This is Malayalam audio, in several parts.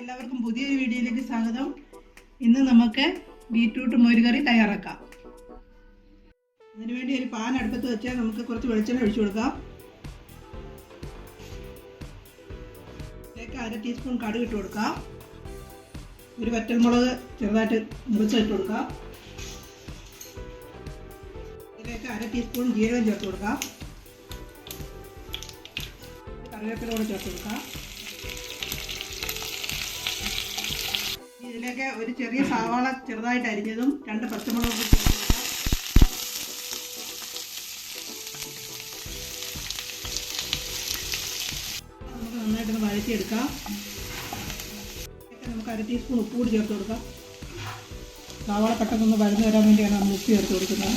എല്ലാവർക്കും പുതിയൊരു വീഡിയോയിലേക്ക് സ്വാഗതം. ഇന്ന് നമുക്ക് ബീറ്റ്റൂട്ട് മോരുകറി തയ്യാറാക്കാം. അതിനുവേണ്ടി ഒരു പാൻ അടുപ്പത്ത് വെച്ചാൽ നമുക്ക് കുറച്ച് വെളിച്ചെണ്ണ ഒഴിച്ചു കൊടുക്കാം. ഇതിലേക്ക് അര ടീസ്പൂൺ കടുക് ഇട്ട് കൊടുക്കാം. ഒരു വറ്റൽമുളക് ചെറുതായിട്ട് മുറിച്ച് ഇട്ട് കൊടുക്കാം. ഇതിലേക്ക് അര ടീസ്പൂൺ ജീരകം ചേർത്ത് കൊടുക്കാം. കറിവേപ്പില കൂടെ ചേർത്ത് കൊടുക്കാം. ഇതിലേക്ക് ഒരു ചെറിയ സവാള ചെറുതായിട്ട് അരിഞ്ഞതും രണ്ട് പച്ചമുളകും ചേർത്ത് നമുക്ക് നന്നായിട്ടൊന്ന് വഴറ്റിയെടുക്കാം. നമുക്ക് അര ടീസ്പൂൺ ഉപ്പ് കൂടി ചേർത്ത് കൊടുക്കാം. സവാള പെട്ടെന്നൊന്ന് വഴന്നു വരാൻ വേണ്ടിയാണ് നമ്മൾ ഉപ്പ് ചേർത്ത് കൊടുക്കുന്നത്.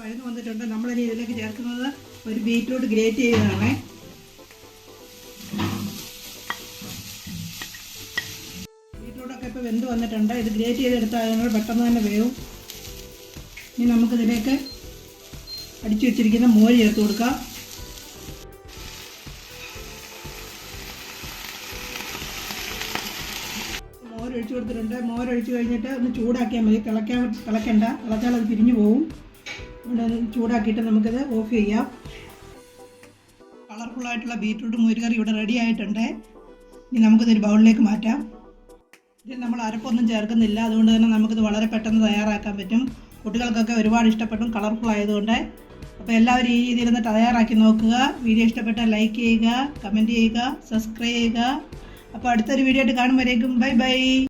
വഴന്നു വന്നിട്ടുണ്ട്. നമ്മളിനി ഇതിലേക്ക് ചേർക്കുന്നത് ഒരു ബീറ്റ്റൂട്ട് ഗ്രേറ്റ് ചെയ്തതാണേ. ഇപ്പോൾ വെന്ത് വന്നിട്ടുണ്ട്. ഇത് ഗ്രേറ്റ് ചെയ്തെടുത്താൽ അതിനോട് പെട്ടെന്ന് തന്നെ വേവും. ഇനി നമുക്കിതിലേക്ക് അടിച്ചു വെച്ചിരിക്കുന്ന മോര് ചേർത്ത് കൊടുക്കാം. മോരൊഴിച്ചു കൊടുത്തിട്ടുണ്ട്. മോരൊഴിച്ചു കഴിഞ്ഞിട്ട് ഒന്ന് ചൂടാക്കിയാൽ മതി. തിളയ്ക്കാൻ തിളയ്ക്കണ്ട. തിളച്ചാൽ അത് പിരിഞ്ഞു പോകും അതുകൊണ്ട് അത് ചൂടാക്കിയിട്ട് നമുക്കിത് ഓഫ് ചെയ്യാം. കളർഫുള്ളായിട്ടുള്ള ബീറ്റ്റൂട്ട് മോരുകറി ഇവിടെ റെഡി ആയിട്ടുണ്ട്. ഇനി നമുക്കിതൊരു ബൗളിലേക്ക് മാറ്റാം. ഇതിൽ നമ്മൾ അരപ്പൊന്നും ചേർക്കുന്നില്ല. അതുകൊണ്ട് തന്നെ നമുക്കിത് വളരെ പെട്ടെന്ന് തയ്യാറാക്കാൻ പറ്റും. കുട്ടികൾക്കൊക്കെ ഒരുപാട് ഇഷ്ടപ്പെട്ടും കളർഫുൾ ആയതുകൊണ്ട്. അപ്പോൾ എല്ലാവരും ഈ രീതിയിൽ ഒന്ന് തയ്യാറാക്കി നോക്കുക. വീഡിയോ ഇഷ്ടപ്പെട്ടാൽ ലൈക്ക് ചെയ്യുക കമന്റ് ചെയ്യുക സബ്സ്ക്രൈബ് ചെയ്യുക. അപ്പോൾ അടുത്തൊരു വീഡിയോ ആയിട്ട് കാണുമ്പോഴേക്കും ബൈ ബൈ